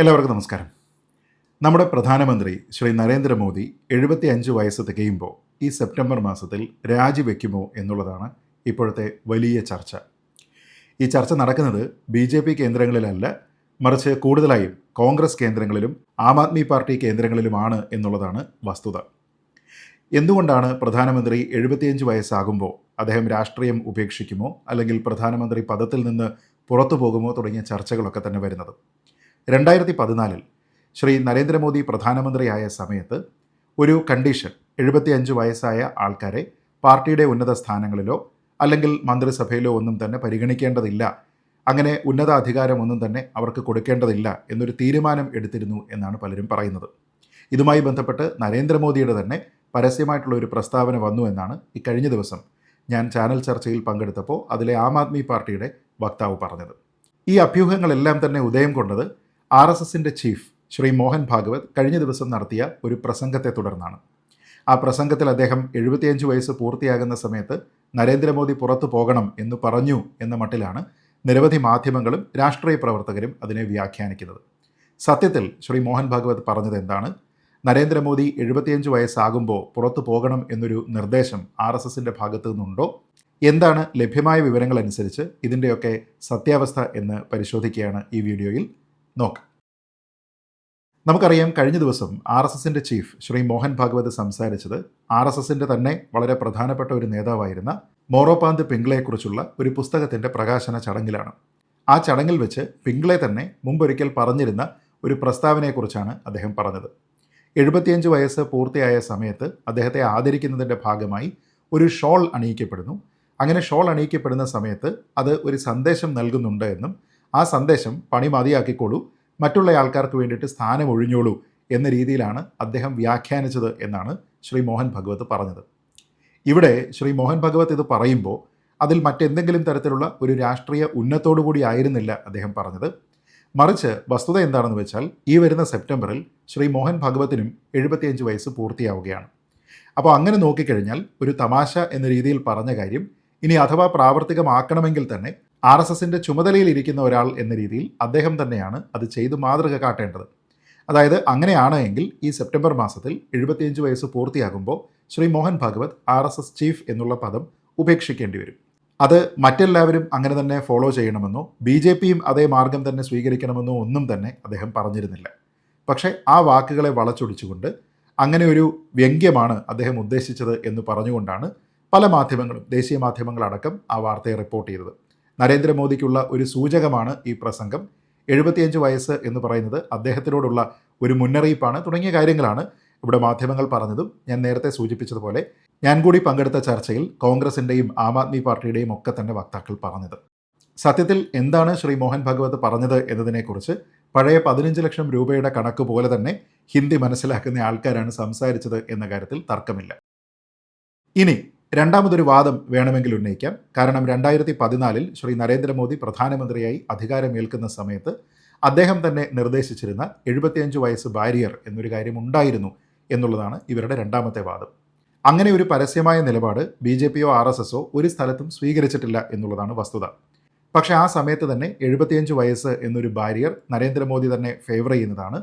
എല്ലാവർക്കും നമസ്കാരം. നമ്മുടെ പ്രധാനമന്ത്രി ശ്രീ നരേന്ദ്രമോദി എഴുപത്തി അഞ്ച് വയസ്സ് തികയുമ്പോൾ ഈ സെപ്റ്റംബർ മാസത്തിൽ രാജിവെക്കുമോ എന്നുള്ളതാണ് ഇപ്പോഴത്തെ വലിയ ചർച്ച. ഈ ചർച്ച നടക്കുന്നത് ബി ജെ പി കേന്ദ്രങ്ങളിലല്ല മറിച്ച് കൂടുതലായും കോൺഗ്രസ് കേന്ദ്രങ്ങളിലും ആം ആദ്മി പാർട്ടി കേന്ദ്രങ്ങളിലുമാണ് എന്നുള്ളതാണ് വസ്തുത. എന്തുകൊണ്ടാണ് പ്രധാനമന്ത്രി എഴുപത്തിയഞ്ച് വയസ്സാകുമ്പോൾ അദ്ദേഹം രാഷ്ട്രീയം ഉപേക്ഷിക്കുമോ അല്ലെങ്കിൽ പ്രധാനമന്ത്രി പദത്തിൽ നിന്ന് പുറത്തു പോകുമോ തുടങ്ങിയ ചർച്ചകളൊക്കെ തന്നെ വരുന്നത്? രണ്ടായിരത്തി പതിനാലിൽ ശ്രീ നരേന്ദ്രമോദി പ്രധാനമന്ത്രിയായ സമയത്ത് ഒരു കണ്ടീഷൻ എഴുപത്തിയഞ്ച് വയസ്സായ ആൾക്കാരെ പാർട്ടിയുടെ ഉന്നത സ്ഥാനങ്ങളിലോ അല്ലെങ്കിൽ മന്ത്രിസഭയിലോ ഒന്നും തന്നെ പരിഗണിക്കേണ്ടതില്ല. അങ്ങനെ ഉന്നത അധികാരമൊന്നും തന്നെ അവർക്ക് കൊടുക്കേണ്ടതില്ല എന്നൊരു തീരുമാനം എടുത്തിരുന്നു എന്നാണ് പലരും പറയുന്നത്. ഇതുമായി ബന്ധപ്പെട്ട് നരേന്ദ്രമോദിയുടെ തന്നെ പരസ്യമായിട്ടുള്ള ഒരു പ്രസ്താവന വന്നു എന്നാണ് ഇക്കഴിഞ്ഞ കഴിഞ്ഞ ദിവസം ഞാൻ ചാനൽ ചർച്ചയിൽ പങ്കെടുത്തപ്പോൾ അതിലെ ആം ആദ്മി പാർട്ടിയുടെ വക്താവ് പറഞ്ഞത്. ഈ അഭ്യൂഹങ്ങളെല്ലാം തന്നെ ഉദയം കൊണ്ടത് ആർ എസ് എസിന്റെ ചീഫ് ശ്രീ മോഹൻ ഭാഗവത് കഴിഞ്ഞ ദിവസം നടത്തിയ ഒരു പ്രസംഗത്തെ തുടർന്നാണ്. ആ പ്രസംഗത്തിൽ അദ്ദേഹം എഴുപത്തിയഞ്ച് വയസ്സ് പൂർത്തിയാകുന്ന സമയത്ത് നരേന്ദ്രമോദി പുറത്തു പോകണം എന്ന് പറഞ്ഞു എന്ന മട്ടിലാണ് നിരവധി മാധ്യമങ്ങളും രാഷ്ട്രീയ പ്രവർത്തകരും അതിനെ വ്യാഖ്യാനിക്കുന്നത്. സത്യത്തിൽ ശ്രീ മോഹൻ ഭാഗവത് പറഞ്ഞത് എന്താണ്? നരേന്ദ്രമോദി എഴുപത്തിയഞ്ച് വയസ്സാകുമ്പോൾ പുറത്തു പോകണം എന്നൊരു നിർദ്ദേശം ആർ എസ് എസിന്റെ ഭാഗത്തു നിന്നുണ്ടോ? എന്താണ് ലഭ്യമായ വിവരങ്ങളനുസരിച്ച് ഇതിന്റെയൊക്കെ സത്യാവസ്ഥ എന്ന് പരിശോധിക്കുകയാണ് ഈ വീഡിയോയിൽ. നോക്കാം. നമുക്കറിയാം കഴിഞ്ഞ ദിവസം ആർ എസ് എസിന്റെ ചീഫ് ശ്രീ മോഹൻ ഭാഗവത് സംസാരിച്ചത് ആർ എസ് എസിന്റെ തന്നെ വളരെ പ്രധാനപ്പെട്ട ഒരു നേതാവായിരുന്ന മോറോപാന്ത് പിംഗ്ലയെക്കുറിച്ചുള്ള ഒരു പുസ്തകത്തിന്റെ പ്രകാശന ചടങ്ങിലാണ്. ആ ചടങ്ങിൽ വെച്ച് പിംഗ്ലെ തന്നെ മുമ്പൊരിക്കൽ പറഞ്ഞിരുന്ന ഒരു പ്രസ്താവനയെക്കുറിച്ചാണ് അദ്ദേഹം പറഞ്ഞത്. എഴുപത്തിയഞ്ച് വയസ്സ് പൂർത്തിയായ സമയത്ത് അദ്ദേഹത്തെ ആദരിക്കുന്നതിന്റെ ഭാഗമായി ഒരു ഷോൾ അണിയിക്കപ്പെടുന്നു. അങ്ങനെ ഷോൾ അണിയിക്കപ്പെടുന്ന സമയത്ത് അത് ഒരു സന്ദേശം നൽകുന്നുണ്ട് എന്നും ആ സന്ദേശം പണി മതിയാക്കിക്കോളൂ മറ്റുള്ള ആൾക്കാർക്ക് വേണ്ടിയിട്ട് സ്ഥാനം ഒഴിഞ്ഞോളൂ എന്ന രീതിയിലാണ് അദ്ദേഹം വ്യാഖ്യാനിച്ചത് എന്നാണ് ശ്രീ മോഹൻ ഭഗവത് പറഞ്ഞത്. ഇവിടെ ശ്രീ മോഹൻ ഭഗവത് ഇത് പറയുമ്പോൾ അതിൽ മറ്റെന്തെങ്കിലും തരത്തിലുള്ള ഒരു രാഷ്ട്രീയ ഉന്നത്തോടു കൂടി ആയിരുന്നില്ല അദ്ദേഹം പറഞ്ഞത്. മറിച്ച് വസ്തുത എന്താണെന്ന് വെച്ചാൽ ഈ വരുന്ന സെപ്റ്റംബറിൽ ശ്രീ മോഹൻ ഭഗവത്തിനും എഴുപത്തിയഞ്ച് വയസ്സ് പൂർത്തിയാവുകയാണ്. അപ്പോൾ അങ്ങനെ നോക്കിക്കഴിഞ്ഞാൽ ഒരു തമാശ എന്ന രീതിയിൽ പറഞ്ഞ കാര്യം ഇനി അഥവാ പ്രാവർത്തികമാക്കണമെങ്കിൽ തന്നെ ആർ എസ് എസിന്റെ ചുമതലയിൽ ഇരിക്കുന്ന ഒരാൾ എന്ന രീതിയിൽ അദ്ദേഹം തന്നെയാണ് അത് ചെയ്ത് മാതൃക കാട്ടേണ്ടത്. അതായത് അങ്ങനെയാണ് എങ്കിൽ ഈ സെപ്റ്റംബർ മാസത്തിൽ എഴുപത്തിയഞ്ച് വയസ്സ് പൂർത്തിയാകുമ്പോൾ Shri Mohan Bhagwat R S S chief എന്നുള്ള പദം ഉപേക്ഷിക്കേണ്ടി വരും. അത് മറ്റെല്ലാവരും അങ്ങനെ തന്നെ ഫോളോ ചെയ്യണമെന്നോ ബി ജെ പിയും അതേ മാർഗം തന്നെ സ്വീകരിക്കണമെന്നോ ഒന്നും തന്നെ അദ്ദേഹം പറഞ്ഞിരുന്നില്ല. പക്ഷേ ആ വാക്കുകളെ വളച്ചൊടിച്ചുകൊണ്ട് അങ്ങനെ ഒരു വ്യംഗ്യമാണ് അദ്ദേഹം ഉദ്ദേശിച്ചത് എന്ന് പറഞ്ഞുകൊണ്ടാണ് പല മാധ്യമങ്ങളും ദേശീയ മാധ്യമങ്ങളടക്കം ആ വാർത്തയെ റിപ്പോർട്ട് ചെയ്തത്. നരേന്ദ്രമോദിക്കുള്ള ഒരു സൂചകമാണ് ഈ പ്രസംഗം. എഴുപത്തിയഞ്ച് വയസ്സ് എന്ന് പറയുന്നത് അദ്ദേഹത്തിനോടുള്ള ഒരു മുന്നറിയിപ്പാണ്. തുടങ്ങിയ കാര്യങ്ങളാണ് ഇവിടെ മാധ്യമങ്ങൾ പറഞ്ഞതും ഞാൻ നേരത്തെ സൂചിപ്പിച്ചതുപോലെ. ഞാൻ കൂടി പങ്കെടുത്ത ചർച്ചയിൽ കോൺഗ്രസിന്റെയും ആം ആദ്മി പാർട്ടിയുടെയും ഒക്കെ തന്നെ വക്താക്കൾ പറഞ്ഞത്. സത്യത്തിൽ എന്താണ് ശ്രീ മോഹൻ ഭഗവത് പറഞ്ഞത് എന്നതിനെക്കുറിച്ച് പഴയ പതിനഞ്ച് ലക്ഷം രൂപയുടെ കണക്ക് പോലെ തന്നെ ഹിന്ദി മനസ്സിലാക്കുന്ന ആൾക്കാരാണ് സംസാരിച്ചത് എന്ന കാര്യത്തിൽ തർക്കമില്ല. ഇനി രണ്ടാമതൊരു വാദം വേണമെങ്കിൽ ഉന്നയിക്കാം. കാരണം രണ്ടായിരത്തി പതിനാലിൽ ശ്രീ നരേന്ദ്രമോദി പ്രധാനമന്ത്രിയായി അധികാരമേൽക്കുന്ന സമയത്ത് അദ്ദേഹം തന്നെ നിർദ്ദേശിച്ചിരുന്ന എഴുപത്തിയഞ്ച് വയസ്സ് ബാരിയർ എന്നൊരു കാര്യം ഉണ്ടായിരുന്നു എന്നുള്ളതാണ് ഇവരുടെ രണ്ടാമത്തെ വാദം. അങ്ങനെ ഒരു പരസ്യമായ നിലപാട് ബി ജെ പിയോ ആർ എസ് എസോ ഒരു സ്ഥലത്തും സ്വീകരിച്ചിട്ടില്ല എന്നുള്ളതാണ് വസ്തുത. പക്ഷേ ആ സമയത്ത് തന്നെ എഴുപത്തിയഞ്ച് വയസ്സ് എന്നൊരു ബാരിയർ നരേന്ദ്രമോദി തന്നെ ഫേവർ ചെയ്യുന്നതാണ്.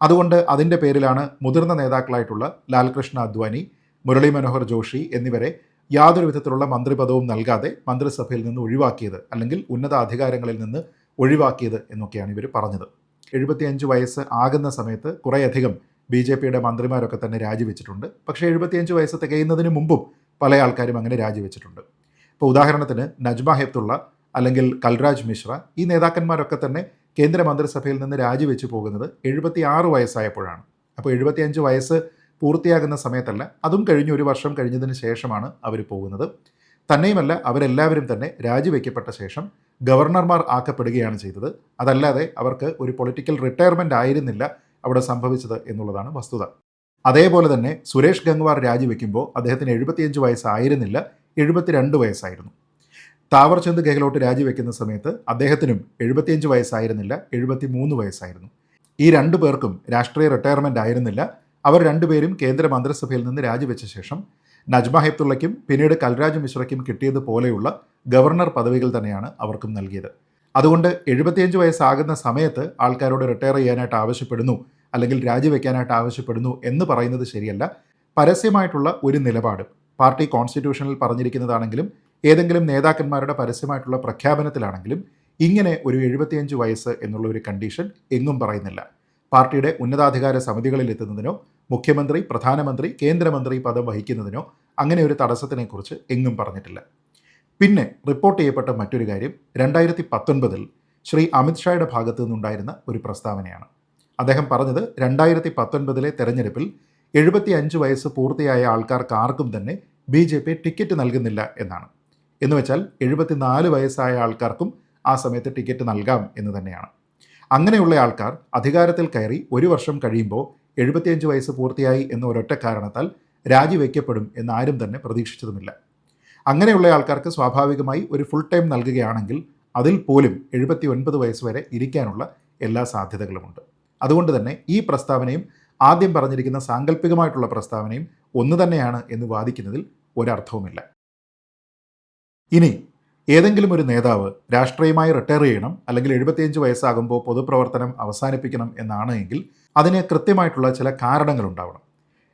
അതുകൊണ്ട് അതിന്റെ പേരിലാണ് മുതിർന്ന നേതാക്കളായിട്ടുള്ള ലാൽകൃഷ്ണ അദ്വാനി മുരളി മനോഹർ ജോഷി എന്നിവരെ യാതൊരു വിധത്തിലുള്ള മന്ത്രിപദവും നൽകാതെ മന്ത്രിസഭയിൽ നിന്ന് ഒഴിവാക്കിയത് അല്ലെങ്കിൽ ഉന്നത അധികാരങ്ങളിൽ നിന്ന് ഒഴിവാക്കിയത് എന്നൊക്കെയാണ് ഇവർ പറഞ്ഞത്. എഴുപത്തിയഞ്ച് വയസ്സ് ആകുന്ന സമയത്ത് കുറേയധികം ബി ജെ പിയുടെ മന്ത്രിമാരൊക്കെ തന്നെ രാജിവെച്ചിട്ടുണ്ട്. പക്ഷേ എഴുപത്തിയഞ്ച് വയസ്സ് തികയുന്നതിന് മുമ്പും പല ആൾക്കാരും അങ്ങനെ രാജിവെച്ചിട്ടുണ്ട്. ഇപ്പോൾ ഉദാഹരണത്തിന് നജ്മ ഹെപ്തുള്ള അല്ലെങ്കിൽ കൽരാജ് മിശ്ര ഈ നേതാക്കന്മാരൊക്കെ തന്നെ കേന്ദ്ര മന്ത്രിസഭയിൽ നിന്ന് രാജിവെച്ച് പോകുന്നത് എഴുപത്തി ആറ് വയസ്സായപ്പോഴാണ്. അപ്പോൾ എഴുപത്തിയഞ്ച് വയസ്സ് പൂർത്തിയാകുന്ന സമയത്തല്ല. അതും കഴിഞ്ഞ് ഒരു വർഷം കഴിഞ്ഞതിന് ശേഷമാണ് അവർ പോകുന്നത്. തന്നെയുമല്ല അവരെല്ലാവരും തന്നെ രാജിവെക്കപ്പെട്ട ശേഷം ഗവർണർമാർ ആക്കപ്പെടുകയാണ് ചെയ്തത്. അതല്ലാതെ അവർക്ക് ഒരു പൊളിറ്റിക്കൽ റിട്ടയർമെന്റ് ആയിരുന്നില്ല അവിടെ സംഭവിച്ചത് എന്നുള്ളതാണ് വസ്തുത. അതേപോലെ തന്നെ സുരേഷ് ഗംഗ്വാർ രാജിവെക്കുമ്പോൾ അദ്ദേഹത്തിന് എഴുപത്തിയഞ്ച് വയസ്സായിരുന്നില്ല എഴുപത്തിരണ്ട് വയസ്സായിരുന്നു. താവർചന്ദ് ഗെഹ്ലോട്ട് രാജിവെക്കുന്ന സമയത്ത് അദ്ദേഹത്തിനും എഴുപത്തിയഞ്ച് വയസ്സായിരുന്നില്ല എഴുപത്തി മൂന്ന് വയസ്സായിരുന്നു. ഈ രണ്ടു പേർക്കും രാഷ്ട്രീയ റിട്ടയർമെന്റ് ആയിരുന്നില്ല അവർ രണ്ടുപേരും കേന്ദ്ര മന്ത്രിസഭയിൽ നിന്ന് രാജിവെച്ച ശേഷം നജ്മ ഹെപ്തുള്ളയ്ക്കും പിന്നീട് കൽരാജ് മിശ്രയ്ക്കും കിട്ടിയതുപോലെയുള്ള ഗവർണർ പദവികൾ തന്നെയാണ് അവർക്കും നൽകിയത്. അതുകൊണ്ട് എഴുപത്തിയഞ്ച് വയസ്സാകുന്ന സമയത്ത് ആൾക്കാരോട് റിട്ടയർ ചെയ്യാനായിട്ട് ആവശ്യപ്പെടുന്നു അല്ലെങ്കിൽ രാജിവെക്കാനായിട്ട് ആവശ്യപ്പെടുന്നു എന്ന് പറയുന്നത് ശരിയല്ല. പരസ്യമായിട്ടുള്ള ഒരു നിലപാട്. പാർട്ടി കോൺസ്റ്റിറ്റ്യൂഷനിൽ പറഞ്ഞിരിക്കുന്നതാണെങ്കിലും ഏതെങ്കിലും നേതാക്കന്മാരുടെ പരസ്യമായിട്ടുള്ള പ്രഖ്യാപനത്തിലാണെങ്കിലും ഇങ്ങനെ ഒരു എഴുപത്തിയഞ്ച് വയസ്സ് എന്നുള്ള ഒരു കണ്ടീഷൻ എങ്ങും പറയുന്നില്ല. പാർട്ടിയുടെ ഉന്നതാധികാര സമിതികളിൽ എത്തുന്നതിനോ മുഖ്യമന്ത്രി പ്രധാനമന്ത്രി കേന്ദ്രമന്ത്രി പദം വഹിക്കുന്നതിനോ അങ്ങനെ ഒരു തടസ്സത്തിനെക്കുറിച്ച് എങ്ങും പറഞ്ഞിട്ടില്ല. പിന്നെ റിപ്പോർട്ട് ചെയ്യപ്പെട്ട മറ്റൊരു കാര്യം രണ്ടായിരത്തി പത്തൊൻപതിൽ ശ്രീ അമിത്ഷായുടെ ഭാഗത്തു നിന്നുണ്ടായിരുന്ന ഒരു പ്രസ്താവനയാണ്. അദ്ദേഹം പറഞ്ഞത് രണ്ടായിരത്തി പത്തൊൻപതിലെ തെരഞ്ഞെടുപ്പിൽ എഴുപത്തി അഞ്ച് വയസ്സ് പൂർത്തിയായ ആൾക്കാർക്ക് ആർക്കും തന്നെ ബി ജെ പി ടിക്കറ്റ് നൽകുന്നില്ല എന്നാണ്. എന്നുവെച്ചാൽ എഴുപത്തിനാല് വയസ്സായ ആൾക്കാർക്കും ആ സമയത്ത് ടിക്കറ്റ് നൽകാം എന്ന് തന്നെയാണ്. അങ്ങനെയുള്ള ആൾക്കാർ അധികാരത്തിൽ കയറി ഒരു വർഷം കഴിയുമ്പോൾ എഴുപത്തിയഞ്ച് വയസ്സ് പൂർത്തിയായി എന്ന ഒരൊറ്റ കാരണത്താൽ രാജിവെക്കപ്പെടും എന്ന് ആരും തന്നെ പ്രതീക്ഷിച്ചതുമില്ല. അങ്ങനെയുള്ള ആൾക്കാർക്ക് സ്വാഭാവികമായി ഒരു ഫുൾ ടൈം നൽകുകയാണെങ്കിൽ അതിൽ പോലും എഴുപത്തി ഒൻപത് വയസ്സ് വരെ ഇരിക്കാനുള്ള എല്ലാ സാധ്യതകളുമുണ്ട്. അതുകൊണ്ട് തന്നെ ഈ പ്രസ്താവനയും ആദ്യം പറഞ്ഞിരിക്കുന്ന സാങ്കല്പികമായിട്ടുള്ള പ്രസ്താവനയും ഒന്ന് തന്നെയാണ് എന്ന് വാദിക്കുന്നതിൽ ഒരർത്ഥവുമില്ല. ഇനി ഏതെങ്കിലും ഒരു നേതാവ് രാഷ്ട്രീയമായി റിട്ടയർ ചെയ്യണം അല്ലെങ്കിൽ എഴുപത്തിയഞ്ച് വയസ്സാകുമ്പോൾ പൊതുപ്രവർത്തനം അവസാനിപ്പിക്കണം എന്നാണ് എങ്കിൽ അതിന് കൃത്യമായിട്ടുള്ള ചില കാരണങ്ങളുണ്ടാവണം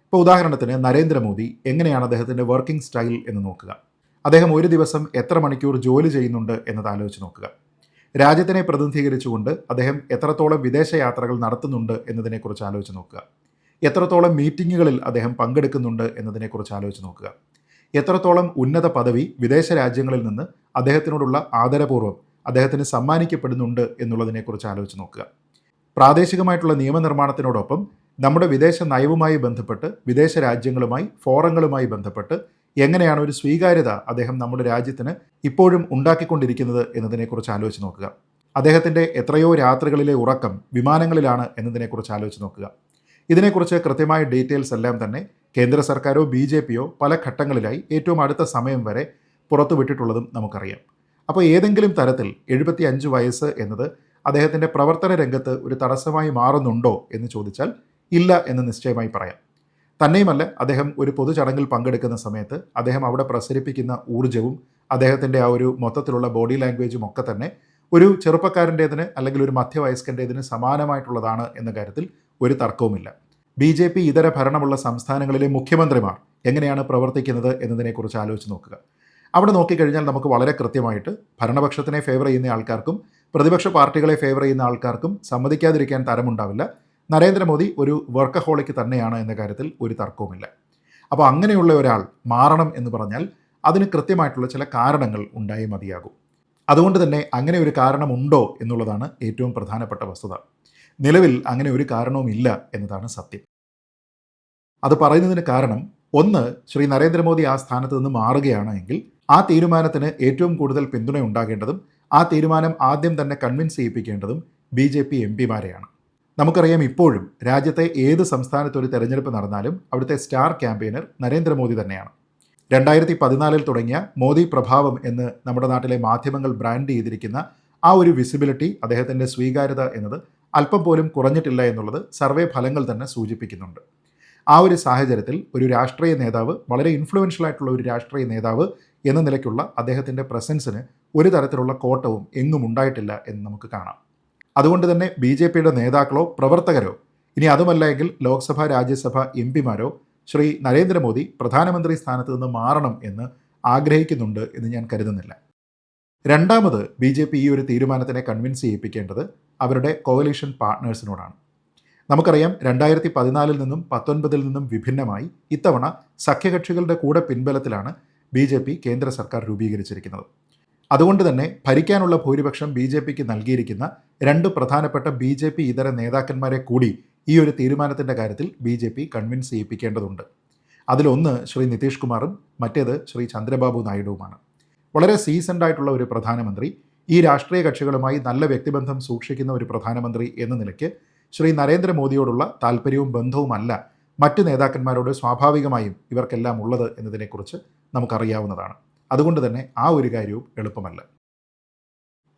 ഇപ്പോൾ ഉദാഹരണത്തിന് നരേന്ദ്രമോദി എങ്ങനെയാണ് അദ്ദേഹത്തിന്റെ വർക്കിംഗ് സ്റ്റൈൽ എന്ന് നോക്കുക. അദ്ദേഹം ഒരു ദിവസം എത്ര മണിക്കൂർ ജോലി ചെയ്യുന്നുണ്ട് എന്നത് ആലോചിച്ച് നോക്കുക. രാജ്യത്തിനെ പ്രതിനിധീകരിച്ചുകൊണ്ട് അദ്ദേഹം എത്രത്തോളം വിദേശ യാത്രകൾ നടത്തുന്നുണ്ട് എന്നതിനെക്കുറിച്ച് ആലോചിച്ച് നോക്കുക. എത്രത്തോളം മീറ്റിങ്ങുകളിൽ അദ്ദേഹം പങ്കെടുക്കുന്നുണ്ട് എന്നതിനെക്കുറിച്ച് ആലോചിച്ച് നോക്കുക. എത്രത്തോളം ഉന്നത പദവി വിദേശ രാജ്യങ്ങളിൽ നിന്ന് അദ്ദേഹത്തിനോടുള്ള ആദരപൂർവം അദ്ദേഹത്തിന് സമ്മാനിക്കപ്പെടുന്നുണ്ട് എന്നുള്ളതിനെക്കുറിച്ച് ആലോചിച്ച് നോക്കുക. പ്രാദേശികമായിട്ടുള്ള നിയമനിർമ്മാണത്തിനോടൊപ്പം നമ്മുടെ വിദേശ നയവുമായി ബന്ധപ്പെട്ട് വിദേശ രാജ്യങ്ങളുമായി ഫോറങ്ങളുമായി ബന്ധപ്പെട്ട് എങ്ങനെയാണ് ഒരു സ്വീകാര്യത അദ്ദേഹം നമ്മുടെ രാജ്യത്തിന് ഇപ്പോഴും ഉണ്ടാക്കിക്കൊണ്ടിരിക്കുന്നത് എന്നതിനെക്കുറിച്ച് ആലോചിച്ച് നോക്കുക. അദ്ദേഹത്തിന്റെ എത്രയോ രാത്രികളിലെ ഉറക്കം വിമാനങ്ങളിലാണ് എന്നതിനെക്കുറിച്ച് ആലോചിച്ച് നോക്കുക. ഇതിനെക്കുറിച്ച് കൃത്യമായ ഡീറ്റെയിൽസ് എല്ലാം തന്നെ കേന്ദ്ര സർക്കാരോ ബി ജെ പിയോ പല ഘട്ടങ്ങളിലായി ഏറ്റവും അടുത്ത സമയം വരെ പുറത്തുവിട്ടിട്ടുള്ളതും നമുക്കറിയാം. അപ്പോൾ ഏതെങ്കിലും തരത്തിൽ എഴുപത്തി അഞ്ച് വയസ്സ് എന്നത് അദ്ദേഹത്തിന്റെ പ്രവർത്തന രംഗത്ത് ഒരു തടസ്സമായി മാറുന്നുണ്ടോ എന്ന് ചോദിച്ചാൽ ഇല്ല എന്ന് നിശ്ചയമായി പറയാം. തന്നെയുമല്ല അദ്ദേഹം ഒരു പൊതുചടങ്ങിൽ പങ്കെടുക്കുന്ന സമയത്ത് അദ്ദേഹം അവിടെ പ്രസരിപ്പിക്കുന്ന ഊർജവും അദ്ദേഹത്തിന്റെ ആ ഒരു മൊത്തത്തിലുള്ള ബോഡി ലാംഗ്വേജും ഒക്കെ തന്നെ ഒരു ചെറുപ്പക്കാരന്റേതിന് അല്ലെങ്കിൽ ഒരു മധ്യവയസ്കന്റേതിന് സമാനമായിട്ടുള്ളതാണ് എന്ന കാര്യത്തിൽ ഒരു തർക്കവുമില്ല. ബി ജെ പി ഇതര ഭരണമുള്ള സംസ്ഥാനങ്ങളിലെ മുഖ്യമന്ത്രിമാർ എങ്ങനെയാണ് പ്രവർത്തിക്കുന്നത് എന്നതിനെക്കുറിച്ച് ആലോചിച്ച് നോക്കുക. അവിടെ നോക്കിക്കഴിഞ്ഞാൽ നമുക്ക് വളരെ കൃത്യമായിട്ട് ഭരണപക്ഷത്തിനെ ഫേവർ ചെയ്യുന്ന ആൾക്കാർക്കും പ്രതിപക്ഷ പാർട്ടികളെ ഫേവർ ചെയ്യുന്ന ആൾക്കാർക്കും സമ്മതിക്കാതിരിക്കാൻ തരമുണ്ടാവില്ല. നരേന്ദ്രമോദി ഒരു വർക്കഹോളിക്ക് തന്നെയാണ് എന്ന കാര്യത്തിൽ ഒരു തർക്കവുമില്ല. അപ്പോൾ അങ്ങനെയുള്ള ഒരാൾ മാറണം എന്ന് പറഞ്ഞാൽ അതിന് കൃത്യമായിട്ടുള്ള ചില കാരണങ്ങൾ ഉണ്ടായേ മതിയാകും. അതുകൊണ്ട് തന്നെ അങ്ങനെ ഒരു കാരണമുണ്ടോ എന്നുള്ളതാണ് ഏറ്റവും പ്രധാനപ്പെട്ട വസ്തുത. നിലവിൽ അങ്ങനെ ഒരു കാരണവുമില്ല എന്നതാണ് സത്യം. അത് പറയുന്നതിന് കാരണം ഒന്ന് ശ്രീ നരേന്ദ്രമോദി ആ സ്ഥാനത്ത് നിന്ന് മാറുകയാണ് എങ്കിൽ ആ തീരുമാനത്തിന് ഏറ്റവും കൂടുതൽ പിന്തുണ ഉണ്ടാകേണ്ടതും ആ തീരുമാനം ആദ്യം തന്നെ കൺവിൻസ് ചെയ്യിപ്പിക്കേണ്ടതും ബി ജെ പി എം പിമാരെയാണ്. നമുക്കറിയാം ഇപ്പോഴും രാജ്യത്തെ ഏത് സംസ്ഥാനത്ത് ഒരു തെരഞ്ഞെടുപ്പ് നടന്നാലും അവിടുത്തെ സ്റ്റാർ ക്യാമ്പയിനർ നരേന്ദ്രമോദി തന്നെയാണ്. രണ്ടായിരത്തി പതിനാലിൽ തുടങ്ങിയ മോദി പ്രഭാവം എന്ന് നമ്മുടെ നാട്ടിലെ മാധ്യമങ്ങൾ ബ്രാൻഡ് ചെയ്തിരിക്കുന്ന ആ ഒരു വിസിബിലിറ്റി അദ്ദേഹത്തിന്റെ സ്വീകാര്യത എന്നത് അല്പം പോലും കുറഞ്ഞിട്ടില്ല എന്നുള്ളത് സർവേ ഫലങ്ങൾ തന്നെ സൂചിപ്പിക്കുന്നുണ്ട്. ആ ഒരു സാഹചര്യത്തിൽ ഒരു രാഷ്ട്രീയ നേതാവ് വളരെ ഇൻഫ്ലുവൻഷ്യൽ ആയിട്ടുള്ള ഒരു രാഷ്ട്രീയ നേതാവ് എന്ന നിലയ്ക്കുള്ള അദ്ദേഹത്തിന്റെ പ്രസൻസിന് ഒരു തരത്തിലുള്ള കോട്ടവും എങ്ങും ഉണ്ടായിട്ടില്ല എന്ന് നമുക്ക് കാണാം. അതുകൊണ്ട് തന്നെ ബി ജെ പിയുടെ നേതാക്കളോ പ്രവർത്തകരോ ഇനി അതുമല്ല എങ്കിൽ ലോക്സഭ രാജ്യസഭ എം പിമാരോ ശ്രീ നരേന്ദ്രമോദി പ്രധാനമന്ത്രി സ്ഥാനത്ത് നിന്ന് മാറണം എന്ന് ആഗ്രഹിക്കുന്നുണ്ട് എന്ന് ഞാൻ കരുതുന്നില്ല. രണ്ടാമത് ബി ജെ പി ഈ ഒരു തീരുമാനത്തിനെ കൺവിൻസ് ചെയ്യിപ്പിക്കേണ്ടത് അവരുടെ കോവലീഷൻ പാർട്ട്നേഴ്സിനോടാണ് നമുക്കറിയാം രണ്ടായിരത്തി പതിനാലിൽ നിന്നും പത്തൊൻപതിൽ നിന്നും വിഭിന്നമായി ഇത്തവണ സഖ്യകക്ഷികളുടെ കൂടെ പിൻബലത്തിലാണ് ബി ജെ പി കേന്ദ്ര സർക്കാർ രൂപീകരിച്ചിരിക്കുന്നത്. അതുകൊണ്ട് തന്നെ ഭരിക്കാനുള്ള ഭൂരിപക്ഷം ബി ജെ പിക്ക് നൽകിയിരിക്കുന്ന രണ്ട് പ്രധാനപ്പെട്ട ബി ജെ പി ഇതര നേതാക്കന്മാരെ കൂടി ഈ ഒരു തീരുമാനത്തിന്റെ കാര്യത്തിൽ ബി ജെ പി കൺവിൻസ് ചെയ്യിപ്പിക്കേണ്ടതുണ്ട്. അതിലൊന്ന് ശ്രീ നിതീഷ് കുമാറും മറ്റേത് ശ്രീ ചന്ദ്രബാബു നായിഡുവുമാണ്. വളരെ സീസൺഡ് ആയിട്ടുള്ള ഒരു പ്രധാനമന്ത്രി ഈ രാഷ്ട്രീയ കക്ഷികളുമായി നല്ല വ്യക്തിബന്ധം സൂക്ഷിക്കുന്ന ഒരു പ്രധാനമന്ത്രി എന്ന നിലയ്ക്ക് ശ്രീ നരേന്ദ്രമോദിയോടുള്ള താല്പര്യവും ബന്ധവുമല്ല മറ്റ് നേതാക്കന്മാരോട് സ്വാഭാവികമായും ഇവർക്കെല്ലാം ഉള്ളത് എന്നതിനെക്കുറിച്ച് നമുക്കറിയാവുന്നതാണ്. അതുകൊണ്ട് തന്നെ ആ ഒരു കാര്യവും എളുപ്പമല്ല.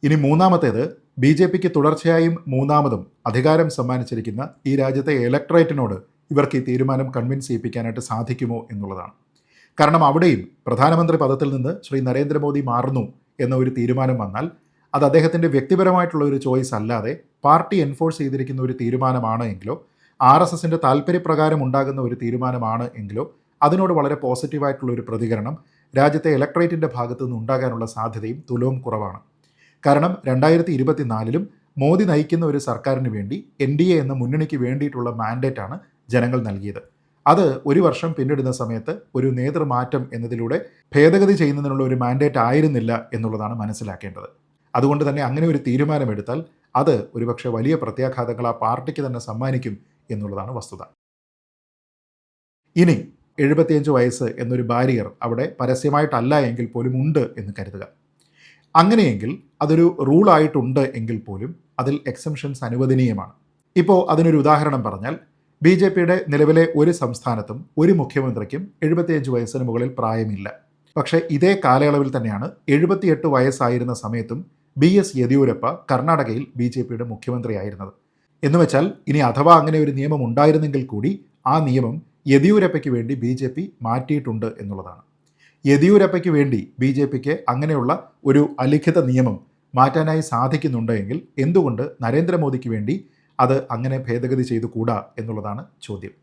ഇനി മൂന്നാമത്തേത് ബി ജെ പിക്ക് തുടർച്ചയായും മൂന്നാമതും അധികാരം സമ്മാനിച്ചിരിക്കുന്ന ഈ രാജ്യത്തെ ഇലക്ട്രേറ്റിനോട് ഇവർക്ക് ഈ തീരുമാനം കൺവിൻസ് ചെയ്യിപ്പിക്കാനായിട്ട് സാധിക്കുമോ എന്നുള്ളതാണ്. കാരണം അവിടെയും പ്രധാനമന്ത്രി പദത്തിൽ നിന്ന് ശ്രീ നരേന്ദ്രമോദി മാറുന്നു എന്ന ഒരു തീരുമാനം വന്നാൽ അത് അദ്ദേഹത്തിന്റെ വ്യക്തിപരമായിട്ടുള്ള ഒരു ചോയ്സ് അല്ലാതെ പാർട്ടി എൻഫോഴ്സ് ചെയ്തിരിക്കുന്ന ഒരു തീരുമാനമാണ് എങ്കിലോ ആർ എസ് എസിന്റെ താല്പര്യപ്രകാരം ഉണ്ടാകുന്ന ഒരു തീരുമാനമാണ് എങ്കിലോ അതിനോട് വളരെ പോസിറ്റീവായിട്ടുള്ള ഒരു പ്രതികരണം രാജ്യത്തെ ഇലക്ട്രേറ്റിന്റെ ഭാഗത്തു നിന്ന് ഉണ്ടാകാനുള്ള സാധ്യതയും തുലവും കുറവാണ്. കാരണം രണ്ടായിരത്തി ഇരുപത്തിനാലിലും മോദി നയിക്കുന്ന ഒരു സർക്കാരിന് വേണ്ടി എൻ ഡി എ എന്ന മുന്നണിക്ക് വേണ്ടിയിട്ടുള്ള മാൻഡേറ്റാണ് ജനങ്ങൾ നൽകിയത്. അത് ഒരു വർഷം പിന്നിടുന്ന സമയത്ത് ഒരു നേതൃമാറ്റം എന്നതിലൂടെ ഭേദഗതി ചെയ്യുന്നതിനുള്ള ഒരു മാൻഡേറ്റ് ആയിരുന്നില്ല എന്നുള്ളതാണ് മനസ്സിലാക്കേണ്ടത്. അതുകൊണ്ട് തന്നെ അങ്ങനെ ഒരു തീരുമാനമെടുത്താൽ അത് ഒരുപക്ഷെ വലിയ പ്രത്യാഘാതങ്ങൾ ആ പാർട്ടിക്ക് തന്നെ സമ്മാനിക്കും എന്നുള്ളതാണ് വസ്തുത. ഇനി എഴുപത്തിയഞ്ച് വയസ്സ് എന്നൊരു ബാരിയർ അവിടെ പരസ്യമായിട്ടല്ല എങ്കിൽ പോലും ഉണ്ട് എന്ന് കരുതുക. അങ്ങനെയെങ്കിൽ അതൊരു റൂളായിട്ടുണ്ട് എങ്കിൽ പോലും അതിൽ എക്സംഷൻസ് അനുവദനീയമാണ്. ഇപ്പോൾ അതിനൊരു ഉദാഹരണം പറഞ്ഞാൽ ബി ജെ പിയുടെ നിലവിലെ ഒരു സംസ്ഥാനത്തും ഒരു മുഖ്യമന്ത്രിക്കും എഴുപത്തിയഞ്ച് വയസ്സിന് മുകളിൽ പ്രായമില്ല. പക്ഷേ ഇതേ കാലയളവിൽ തന്നെയാണ് എഴുപത്തിയെട്ട് വയസ്സായിരുന്ന സമയത്തും ബി എസ് യെദ്യൂരപ്പ കർണാടകയിൽ ബി ജെ പിയുടെ മുഖ്യമന്ത്രിയായിരുന്നത്. എന്നുവെച്ചാൽ ഇനി അഥവാ അങ്ങനെ ഒരു നിയമം ഉണ്ടായിരുന്നെങ്കിൽ കൂടി ആ നിയമം യെദ്യൂരപ്പയ്ക്ക് വേണ്ടി ബി ജെ പി മാറ്റിയിട്ടുണ്ട് എന്നുള്ളതാണ്. യെദ്യൂരപ്പയ്ക്ക് വേണ്ടി ബി ജെ പിക്ക് അങ്ങനെയുള്ള ഒരു അലിഖിത നിയമം മാറ്റാനായി സാധിക്കുന്നുണ്ടെങ്കിൽ എന്തുകൊണ്ട് നരേന്ദ്രമോദിക്ക് വേണ്ടി അത് അങ്ങനെ ഭേദഗതി ചെയ്തു കൂടാ എന്നുള്ളതാണ് ചോദ്യം.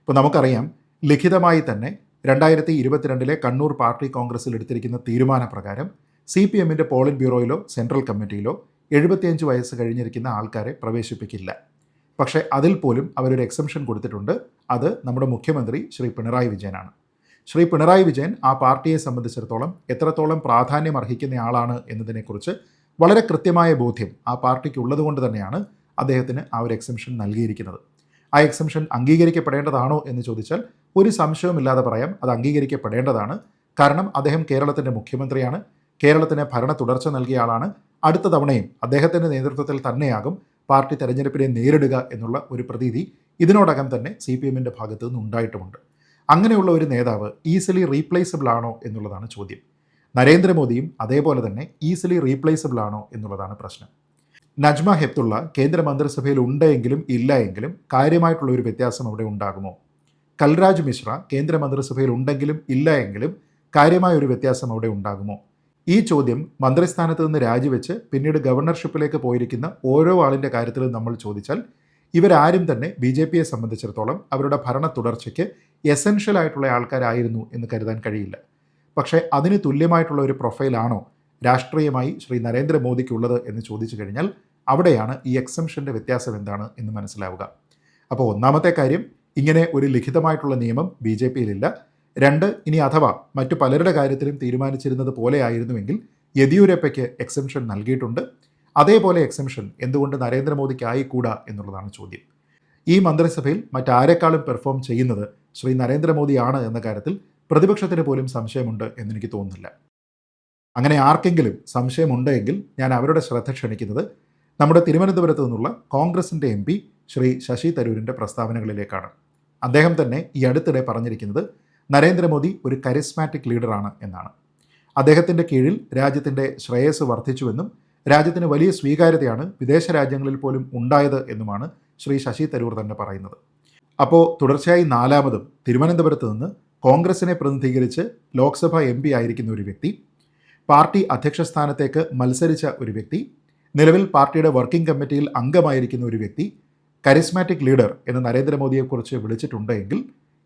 ഇപ്പോൾ നമുക്കറിയാം ലിഖിതമായി തന്നെ രണ്ടായിരത്തി ഇരുപത്തിരണ്ടിലെ കണ്ണൂർ പാർട്ടി കോൺഗ്രസിൽ എടുത്തിരിക്കുന്ന തീരുമാനപ്രകാരം സി പി എമ്മിന്റെ പോളിറ്റ് ബ്യൂറോയിലോ സെൻട്രൽ കമ്മിറ്റിയിലോ എഴുപത്തിയഞ്ച് വയസ്സ് കഴിഞ്ഞിരിക്കുന്ന ആൾക്കാരെ പ്രവേശിപ്പിക്കില്ല. പക്ഷേ അതിൽ പോലും അവരൊരു എക്സംഷൻ കൊടുത്തിട്ടുണ്ട്. അത് നമ്മുടെ മുഖ്യമന്ത്രി ശ്രീ പിണറായി വിജയനാണ്. ശ്രീ പിണറായി വിജയൻ ആ പാർട്ടിയെ സംബന്ധിച്ചിടത്തോളം എത്രത്തോളം പ്രാധാന്യം അർഹിക്കുന്ന ആളാണ് എന്നതിനെക്കുറിച്ച് വളരെ കൃത്യമായ ബോധ്യം ആ പാർട്ടിക്ക് ഉള്ളതുകൊണ്ട് തന്നെയാണ് അദ്ദേഹത്തിന് ആ ഒരു എക്സംഷൻ നൽകിയിരിക്കുന്നത്. ആ എക്സംഷൻ അംഗീകരിക്കപ്പെടേണ്ടതാണോ എന്ന് ചോദിച്ചാൽ ഒരു സംശയവുമില്ലാതെ പറയാം അത് അംഗീകരിക്കപ്പെടേണ്ടതാണ്. കാരണം അദ്ദേഹം കേരളത്തിന്റെ മുഖ്യമന്ത്രിയാണ് കേരളത്തിന് ഭരണ തുടർച്ച നൽകിയ ആളാണ്. അടുത്ത തവണയും അദ്ദേഹത്തിന്റെ നേതൃത്വത്തിൽ തന്നെയാകും പാർട്ടി തെരഞ്ഞെടുപ്പിനെ നേരിടുക എന്നുള്ള ഒരു പ്രതീതി ഇതിനോടകം തന്നെ സി പി എമ്മിന്റെ ഭാഗത്തു നിന്ന് ഉണ്ടായിട്ടുമുണ്ട്. അങ്ങനെയുള്ള ഒരു നേതാവ് ഈസിലി റീപ്ലേസബിൾ ആണോ എന്നുള്ളതാണ് ചോദ്യം. നരേന്ദ്രമോദിയും അതേപോലെ തന്നെ ഈസിലി റീപ്ലേസബിൾ ആണോ എന്നുള്ളതാണ് പ്രശ്നം. നജ്മ ഹെപ്തുള്ള കേന്ദ്ര മന്ത്രിസഭയിൽ ഉണ്ടെങ്കിലും ഇല്ല എങ്കിലും കാര്യമായിട്ടുള്ള ഒരു വ്യത്യാസം അവിടെ ഉണ്ടാകുമോ? കൽരാജ് മിശ്ര കേന്ദ്ര മന്ത്രിസഭയിൽ ഉണ്ടെങ്കിലും ഇല്ല എങ്കിലും കാര്യമായ ഒരു വ്യത്യാസം അവിടെ ഉണ്ടാകുമോ? ഈ ചോദ്യം മന്ത്രിസ്ഥാനത്ത് നിന്ന് രാജിവെച്ച് പിന്നീട് ഗവർണർഷിപ്പിലേക്ക് പോയിരിക്കുന്ന ഓരോ ആളിന്റെ കാര്യത്തിലും നമ്മൾ ചോദിച്ചാൽ ഇവരാരും തന്നെ ബി ജെ പിയെ സംബന്ധിച്ചിടത്തോളം അവരുടെ ഭരണ തുടർച്ചയ്ക്ക് എസെൻഷ്യൽ ആയിട്ടുള്ള ആൾക്കാരായിരുന്നു എന്ന് കരുതാൻ കഴിയില്ല. പക്ഷേ അതിന് തുല്യമായിട്ടുള്ള ഒരു പ്രൊഫൈലാണോ രാഷ്ട്രീയമായി ശ്രീ നരേന്ദ്രമോദിക്കുള്ളത് എന്ന് ചോദിച്ചു കഴിഞ്ഞാൽ അവിടെയാണ് ഈ എക്സംഷന്റെ വ്യത്യാസം എന്താണ് എന്ന് മനസ്സിലാവുക. അപ്പോൾ ഒന്നാമത്തെ കാര്യം ഇങ്ങനെ ഒരു ലിഖിതമായിട്ടുള്ള നിയമം ബി ജെ പിയിലില്ല. രണ്ട് ഇനി അഥവാ മറ്റു പലരുടെ കാര്യത്തിലും തീരുമാനിച്ചിരുന്നത് പോലെയായിരുന്നുവെങ്കിൽ യെദ്യൂരപ്പയ്ക്ക് എക്സംഷൻ നൽകിയിട്ടുണ്ട്. അതേപോലെ എക്സംഷൻ എന്തുകൊണ്ട് നരേന്ദ്രമോദിക്ക് ആയിക്കൂടാ എന്നുള്ളതാണ് ചോദ്യം. ഈ മന്ത്രിസഭയിൽ മറ്റാരെക്കാളും പെർഫോം ചെയ്യുന്നത് ശ്രീ നരേന്ദ്രമോദിയാണ് എന്ന കാര്യത്തിൽ പ്രതിപക്ഷത്തിന് പോലും സംശയമുണ്ട് എന്നെനിക്ക് തോന്നുന്നില്ല. അങ്ങനെ ആർക്കെങ്കിലും സംശയമുണ്ടെങ്കിൽ ഞാൻ അവരുടെ ശ്രദ്ധ ക്ഷണിക്കുന്നത് നമ്മുടെ തിരുവനന്തപുരത്ത് നിന്നുള്ള കോൺഗ്രസിന്റെ എം പി ശ്രീ ശശി തരൂരിന്റെ പ്രസ്താവനകളിലേക്കാണ്. അദ്ദേഹം തന്നെ ഈ അടുത്തിടെ പറഞ്ഞിരിക്കുന്നത് നരേന്ദ്രമോദി ഒരു കരിസ്മാറ്റിക് ലീഡറാണ് എന്നാണ്. അദ്ദേഹത്തിന്റെ കീഴിൽ രാജ്യത്തിന്റെ ശ്രേയസ് വർദ്ധിച്ചുവെന്നും രാജ്യത്തിന് വലിയ സ്വീകാര്യതയാണ് വിദേശ രാജ്യങ്ങളിൽ പോലും ഉണ്ടായത് എന്നുമാണ് ശ്രീ ശശി തരൂർ തന്നെ പറയുന്നത്. അപ്പോൾ തുടർച്ചയായി നാലാമതും തിരുവനന്തപുരത്ത് നിന്ന് കോൺഗ്രസിനെ പ്രതിനിധീകരിച്ച് ലോക്സഭ എം ആയിരിക്കുന്ന ഒരു വ്യക്തി പാർട്ടി അധ്യക്ഷ സ്ഥാനത്തേക്ക് മത്സരിച്ച ഒരു വ്യക്തി നിലവിൽ പാർട്ടിയുടെ വർക്കിംഗ് കമ്മിറ്റിയിൽ അംഗമായിരിക്കുന്ന ഒരു വ്യക്തി കരിസ്മാറ്റിക് ലീഡർ എന്ന് നരേന്ദ്രമോദിയെക്കുറിച്ച് വിളിച്ചിട്ടുണ്ടെങ്കിൽ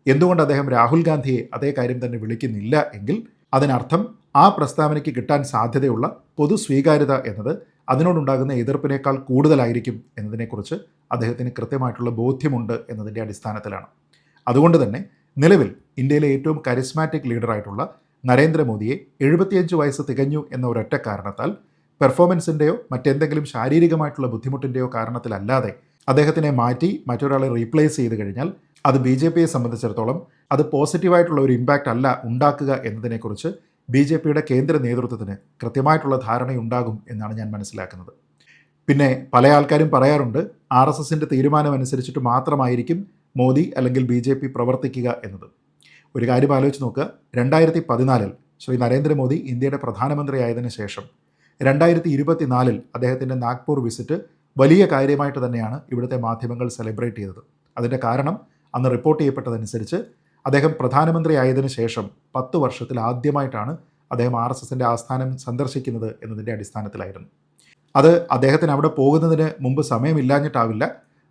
എന്തുകൊണ്ട് അദ്ദേഹം രാഹുൽ ഗാന്ധിയെ അതേ കാര്യം തന്നെ വിളിക്കുന്നില്ല എങ്കിൽ അതിനർത്ഥം ആ പ്രസ്താവനയ്ക്ക് കിട്ടാൻ സാധ്യതയുള്ള പൊതു സ്വീകാര്യത എന്നത് അതിനോടുണ്ടാകുന്ന എതിർപ്പിനേക്കാൾ കൂടുതലായിരിക്കും എന്നതിനെക്കുറിച്ച് അദ്ദേഹത്തിന് കൃത്യമായിട്ടുള്ള ബോധ്യമുണ്ട് എന്നതിന്റെ അടിസ്ഥാനത്തിലാണ്. അതുകൊണ്ട് തന്നെ നിലവിൽ ഇന്ത്യയിലെ ഏറ്റവും കരിസ്മാറ്റിക് ലീഡറായിട്ടുള്ള നരേന്ദ്രമോദിയെ എഴുപത്തിയഞ്ച് വയസ്സ് തികഞ്ഞു എന്ന ഒരൊറ്റ കാരണത്താൽ പെർഫോമൻസിന്റെയോ മറ്റെന്തെങ്കിലും ശാരീരികമായിട്ടുള്ള ബുദ്ധിമുട്ടിന്റെയോ കാരണത്തിലല്ലാതെ അദ്ദേഹത്തിനെ മാറ്റി മറ്റൊരാളെ റീപ്ലേസ് ചെയ്ത് കഴിഞ്ഞാൽ അത് ബി ജെ പിയെ സംബന്ധിച്ചിടത്തോളം അത് പോസിറ്റീവായിട്ടുള്ള ഒരു ഇമ്പാക്റ്റ് അല്ല ഉണ്ടാക്കുക എന്നതിനെക്കുറിച്ച് ബി ജെ പിയുടെ കേന്ദ്ര നേതൃത്വത്തിന് കൃത്യമായിട്ടുള്ള ധാരണയുണ്ടാകും എന്നാണ് ഞാൻ മനസ്സിലാക്കുന്നത്. പിന്നെ പല ആൾക്കാരും പറയാറുണ്ട് ആർ എസ് എസിന്റെ തീരുമാനമനുസരിച്ചിട്ട് മാത്രമായിരിക്കും മോദി അല്ലെങ്കിൽ ബി പ്രവർത്തിക്കുക എന്നത്. ഒരു കാര്യം ആലോചിച്ച് നോക്കുക രണ്ടായിരത്തി പതിനാലിൽ ശ്രീ നരേന്ദ്രമോദി ഇന്ത്യയുടെ പ്രധാനമന്ത്രിയായതിനു ശേഷം രണ്ടായിരത്തി ഇരുപത്തിനാലിൽ അദ്ദേഹത്തിന്റെ നാഗ്പൂർ വിസിറ്റ് വലിയ കാര്യമായിട്ട് തന്നെയാണ് ഇവിടുത്തെ മാധ്യമങ്ങൾ സെലിബ്രേറ്റ് ചെയ്തത്. അതിന്റെ കാരണം അന്ന് റിപ്പോർട്ട് ചെയ്യപ്പെട്ടതനുസരിച്ച് അദ്ദേഹം പ്രധാനമന്ത്രി ആയതിനു ശേഷം പത്ത് വർഷത്തിൽ ആദ്യമായിട്ടാണ് അദ്ദേഹം ആർ എസ് എസിന്റെ ആസ്ഥാനം സന്ദർശിക്കുന്നത് എന്നതിന്റെ അടിസ്ഥാനത്തിലായിരുന്നു. അത് അദ്ദേഹത്തിന് അവിടെ പോകുന്നതിന് മുമ്പ് സമയമില്ലാഞ്ഞിട്ടാവില്ല.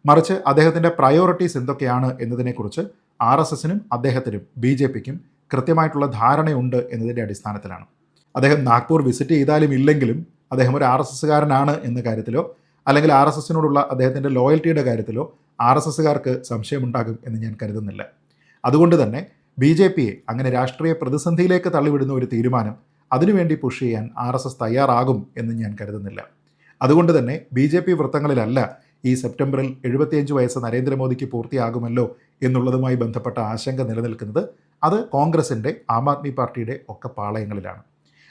മറിച്ച് അദ്ദേഹത്തിന്റെ പ്രയോറിറ്റീസ് എന്തൊക്കെയാണ് എന്നതിനെക്കുറിച്ച് ആർ എസ് എസിനും അദ്ദേഹത്തിനും ബി ജെ പിക്കും കൃത്യമായിട്ടുള്ള ധാരണയുണ്ട് എന്നതിന്റെ അടിസ്ഥാനത്തിലാണ്. അദ്ദേഹം നാഗ്പൂർ വിസിറ്റ് ചെയ്താലും ഇല്ലെങ്കിലും അദ്ദേഹം ഒരു ആർ എസ് എസ്സുകാരനാണ് എന്ന കാര്യത്തിലോ അല്ലെങ്കിൽ ആർ എസ് എസിനോടുള്ള അദ്ദേഹത്തിന്റെ ലോയൽറ്റിയുടെ കാര്യത്തിലോ ആർ എസ് എസ്സുകാർക്ക് സംശയമുണ്ടാകും എന്ന് ഞാൻ കരുതുന്നില്ല. അതുകൊണ്ട് തന്നെ ബി ജെ പിയെ അങ്ങനെ രാഷ്ട്രീയ പ്രതിസന്ധിയിലേക്ക് തള്ളിവിടുന്ന ഒരു തീരുമാനം അതിനുവേണ്ടി പുഷ് ചെയ്യാൻ ആർ എസ് എസ് തയ്യാറാകും എന്ന് ഞാൻ കരുതുന്നില്ല. അതുകൊണ്ട് തന്നെ ബി ജെ പി വൃത്തങ്ങളിലല്ല ഈ സെപ്റ്റംബറിൽ എഴുപത്തിയഞ്ച് വയസ്സ് നരേന്ദ്രമോദിക്ക് പൂർത്തിയാകുമല്ലോ എന്നുള്ളതുമായി ബന്ധപ്പെട്ട ആശങ്ക നിലനിൽക്കുന്നത് അത് കോൺഗ്രസിന്റെ ആം ആദ്മി പാർട്ടിയുടെ ഒക്കെ പാളയങ്ങളിലാണ്.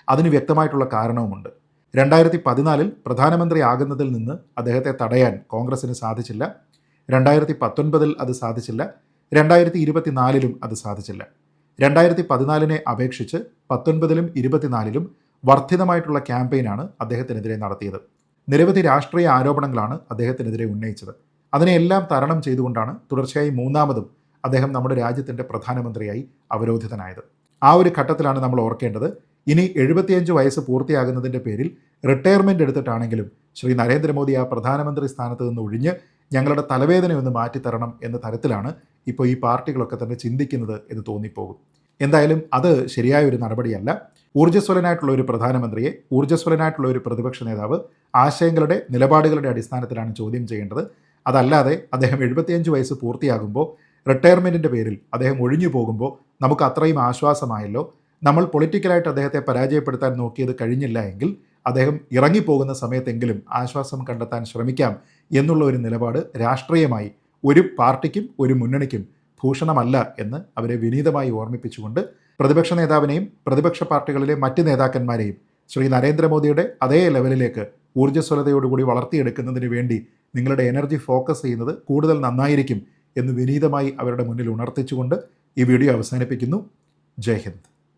അതിന് വ്യക്തമായിട്ടുള്ള കാരണവുമുണ്ട്. രണ്ടായിരത്തി പതിനാലിൽ പ്രധാനമന്ത്രി ആകുന്നതിൽ നിന്ന് അദ്ദേഹത്തെ തടയാൻ കോൺഗ്രസിന് സാധിച്ചില്ല. രണ്ടായിരത്തി പത്തൊൻപതിൽ അത് സാധിച്ചില്ല. രണ്ടായിരത്തി ഇരുപത്തിനാലിലും അത് സാധിച്ചില്ല. രണ്ടായിരത്തി പതിനാലിനെ അപേക്ഷിച്ച് പത്തൊൻപതിലും ഇരുപത്തിനാലിലും വർദ്ധിതമായിട്ടുള്ള ക്യാമ്പയിനാണ് അദ്ദേഹത്തിനെതിരെ നടത്തിയത്. നിരവധി രാഷ്ട്രീയ ആരോപണങ്ങളാണ് അദ്ദേഹത്തിനെതിരെ ഉന്നയിച്ചത്. അതിനെയെല്ലാം തരണം ചെയ്തുകൊണ്ടാണ് തുടർച്ചയായി മൂന്നാമതും അദ്ദേഹം നമ്മുടെ രാജ്യത്തിന്റെ പ്രധാനമന്ത്രിയായി അവരോധിതനായത്. ആ ഒരു ഘട്ടത്തിലാണ് നമ്മൾ ഓർക്കേണ്ടത്. ഇനി എഴുപത്തിയഞ്ച് വയസ്സ് പൂർത്തിയാകുന്നതിന്റെ പേരിൽ റിട്ടയർമെന്റ് എടുത്തിട്ടാണെങ്കിലും ശ്രീ നരേന്ദ്രമോദി ആ പ്രധാനമന്ത്രി സ്ഥാനത്ത് നിന്ന് ഒഴിഞ്ഞ് ഞങ്ങളുടെ തലവേദന ഒന്ന് മാറ്റിത്തരണം എന്ന തരത്തിലാണ് ഇപ്പോൾ ഈ പാർട്ടികളൊക്കെ തന്നെ ചിന്തിക്കുന്നത് എന്ന് തോന്നിപ്പോകും. എന്തായാലും അത് ശരിയായ ഒരു നടപടിയല്ല. ഊർജസ്വലനായിട്ടുള്ള ഒരു പ്രധാനമന്ത്രിയെ ഊർജസ്വലനായിട്ടുള്ള ഒരു പ്രതിപക്ഷ നേതാവ് ആശയങ്ങളുടെ നിലപാടുകളുടെ അടിസ്ഥാനത്തിലാണ് ചോദ്യം ചെയ്യേണ്ടത്. അതല്ലാതെ അദ്ദേഹം എഴുപത്തിയഞ്ച് വയസ്സ് പൂർത്തിയാകുമ്പോൾ റിട്ടയർമെന്റിന്റെ പേരിൽ അദ്ദേഹം ഒഴിഞ്ഞു പോകുമ്പോൾ നമുക്ക് അത്രയും ആശ്വാസമായല്ലോ. നമ്മൾ പൊളിറ്റിക്കലായിട്ട് അദ്ദേഹത്തെ പരാജയപ്പെടുത്താൻ നോക്കിയത് കഴിഞ്ഞില്ല എങ്കിൽ അദ്ദേഹം ഇറങ്ങിപ്പോകുന്ന സമയത്തെങ്കിലും ആശ്വാസം കണ്ടെത്താൻ ശ്രമിക്കാം എന്നുള്ള ഒരു നിലപാട് രാഷ്ട്രീയമായി ഒരു പാർട്ടിക്കും ഒരു മുന്നണിക്കും ഭൂഷണമല്ല എന്ന് അവരെ വിനീതമായി ഓർമ്മിപ്പിച്ചുകൊണ്ട് പ്രതിപക്ഷ നേതാവിനെയും പ്രതിപക്ഷ പാർട്ടികളിലെ മറ്റ് നേതാക്കന്മാരെയും ശ്രീ നരേന്ദ്രമോദിയുടെ അതേ ലെവലിലേക്ക് ഊർജസ്വലതയോടുകൂടി വളർത്തിയെടുക്കുന്നതിന് വേണ്ടി നിങ്ങളുടെ എനർജി ഫോക്കസ് ചെയ്യുന്നത് കൂടുതൽ നന്നായിരിക്കും എന്ന് വിനീതമായി അവരുടെ മുന്നിൽ ഉണർത്തിച്ചുകൊണ്ട് ഈ വീഡിയോ അവസാനിപ്പിക്കുന്നു. ജയ് ഹിന്ദ്.